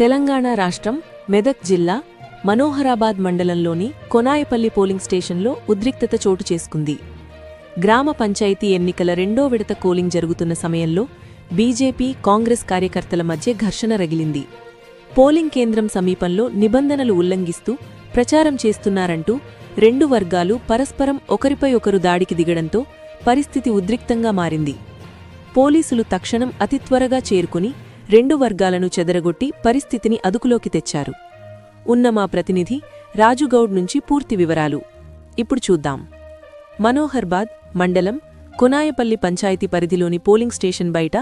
తెలంగాణ రాష్ట్రం మెదక్ జిల్లా మనోహరాబాద్ మండలంలోని కొనాయపల్లి పోలింగ్ స్టేషన్లో ఉద్రిక్తత చోటు చేసుకుంది. గ్రామ పంచాయతీ ఎన్నికల రెండో విడత కోలింగ్ జరుగుతున్న సమయంలో బీజేపీ కాంగ్రెస్ కార్యకర్తల మధ్య ఘర్షణ రగిలింది. పోలింగ్ కేంద్రం సమీపంలో నిబంధనలు ఉల్లంఘిస్తూ ప్రచారం చేస్తున్నారంటూ రెండు వర్గాలు పరస్పరం ఒకరిపై ఒకరు దాడికి దిగడంతో పరిస్థితి ఉద్రిక్తంగా మారింది. పోలీసులు తక్షణం అతి త్వరగా చేరుకుని రెండు వర్గాలను చెదరగొట్టి పరిస్థితిని అదుపులోకి తెచ్చారు. ఉన్న మా ప్రతినిధి రాజుగౌడ్ నుంచి పూర్తి వివరాలు. ఇప్పుడు చూద్దాం. మనోహర్బాద్ మండలం కొనాయపల్లి పంచాయతీ పరిధిలోని పోలింగ్ స్టేషన్ బయట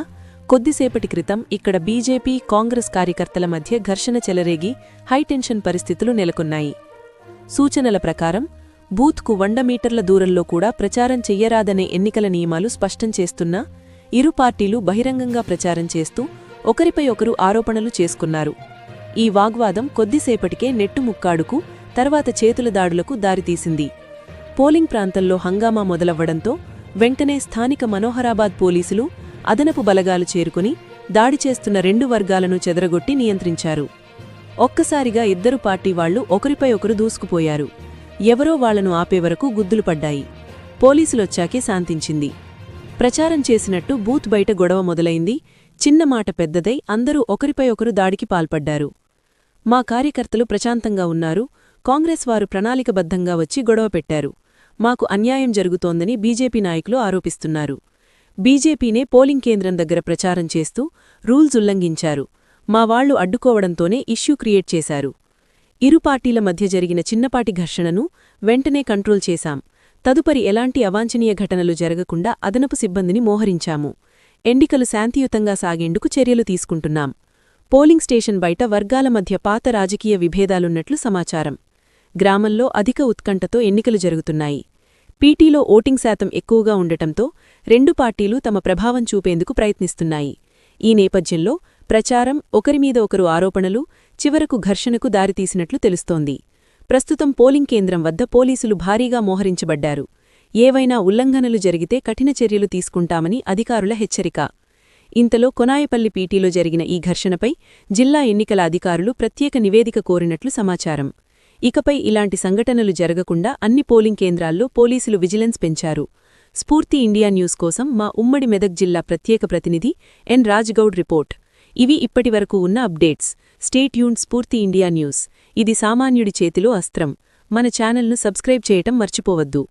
కొద్దిసేపటి క్రితం ఇక్కడ బీజేపీ కాంగ్రెస్ కార్యకర్తల మధ్య ఘర్షణ చెలరేగి హైటెన్షన్ పరిస్థితులు నెలకొన్నాయి. సూచనల ప్రకారం బూత్కు వంద మీటర్ల దూరంలో కూడా ప్రచారం చెయ్యరాదనే ఎన్నికల నియమాలు స్పష్టం చేస్తున్నా ఇరు పార్టీలు బహిరంగంగా ప్రచారం చేస్తూ ఒకరిపై ఒకరు ఆరోపణలు చేసుకున్నారు. ఈ వాగ్వాదం కొద్దిసేపటికే నెట్టుముక్కాడుకు తర్వాత చేతుల దాడులకు దారితీసింది. పోలింగ్ ప్రాంతంలో హంగామా మొదలవ్వడంతో వెంటనే స్థానిక మనోహరాబాద్ పోలీసులు అదనపు బలగాలు చేరుకుని దాడి చేస్తున్న రెండు వర్గాలను చెదరగొట్టి నియంత్రించారు. ఒక్కసారిగా ఇద్దరు పార్టీ వాళ్ళు ఒకరిపై ఒకరు దూసుకుపోయారు. ఎవరో వాళ్ళను ఆపే వరకు గుద్దులు పడ్డాయి. పోలీసులొచ్చాకే శాంతించింది. ప్రచారం చేసినట్టు బూత్ బయట గొడవ మొదలైంది. చిన్న మాట పెద్దదై అందరూ ఒకరిపై ఒకరు దాడికి పాల్పడ్డారు. మా కార్యకర్తలు ప్రశాంతంగా ఉన్నారు. కాంగ్రెస్ వారు ప్రణాళికబద్ధంగా వచ్చి గొడవ పెట్టారు. మాకు అన్యాయం జరుగుతోందని బీజేపీ నాయకులు ఆరోపిస్తున్నారు. బీజేపీనే పోలింగ్ కేంద్రం దగ్గర ప్రచారం చేస్తూ రూల్స్ ఉల్లంఘించారు. మా వాళ్ళు అడ్డుకోవడంతోనే ఇష్యూ క్రియేట్ చేశారు. ఇరు పార్టీల మధ్య జరిగిన చిన్నపాటి ఘర్షణను వెంటనే కంట్రోల్ చేశాం. తదుపరి ఎలాంటి అవాంఛనీయ ఘటనలు జరగకుండా అదనపు సిబ్బందిని మోహరించాము. ఎన్నికలు శాంతియుతంగా సాగేందుకు చర్యలు తీసుకుంటున్నాం. పోలింగ్ స్టేషన్ బయట వర్గాల మధ్య పాత రాజకీయ విభేదాలున్నట్లు సమాచారం. గ్రామంలో అధిక ఉత్కంఠతో ఎన్నికలు జరుగుతున్నాయి. పీటీలో ఓటింగ్ శాతం ఎక్కువగా ఉండటంతో రెండు పార్టీలు తమ ప్రభావం చూపేందుకు ప్రయత్నిస్తున్నాయి. ఈ నేపథ్యంలో ప్రచారం ఒకరిమీద ఒకరు ఆరోపణలు చివరకు ఘర్షణకు దారితీసినట్లు తెలుస్తోంది. ప్రస్తుతం పోలింగ్ కేంద్రం వద్ద పోలీసులు భారీగా మోహరించబడ్డారు. ఏవైనా ఉల్లంఘనలు జరిగితే కఠిన చర్యలు తీసుకుంటామని అధికారుల హెచ్చరిక. ఇంతలో కొనాయపల్లి పీటీలో జరిగిన ఈ ఘర్షణపై జిల్లా ఎన్నికల అధికారులు ప్రత్యేక నివేదిక కోరినట్లు సమాచారం. ఇకపై ఇలాంటి సంఘటనలు జరగకుండా అన్ని పోలింగ్ కేంద్రాల్లో పోలీసులు విజిలెన్స్ పెంచారు. స్ఫూర్తి ఇండియా న్యూస్ కోసం మా ఉమ్మడి మెదక్ జిల్లా ప్రత్యేక ప్రతినిధి ఎన్ రాజ్గౌడ్ రిపోర్ట్. ఇవి ఇప్పటివరకు ఉన్న అప్డేట్స్. స్టేట్ యూన్ స్ఫూర్తి ఇండియా న్యూస్. ఇది సామాన్యుడి చేతిలో అస్త్రం. మన ఛానల్ను సబ్స్క్రైబ్ చేయటం మర్చిపోవద్దు.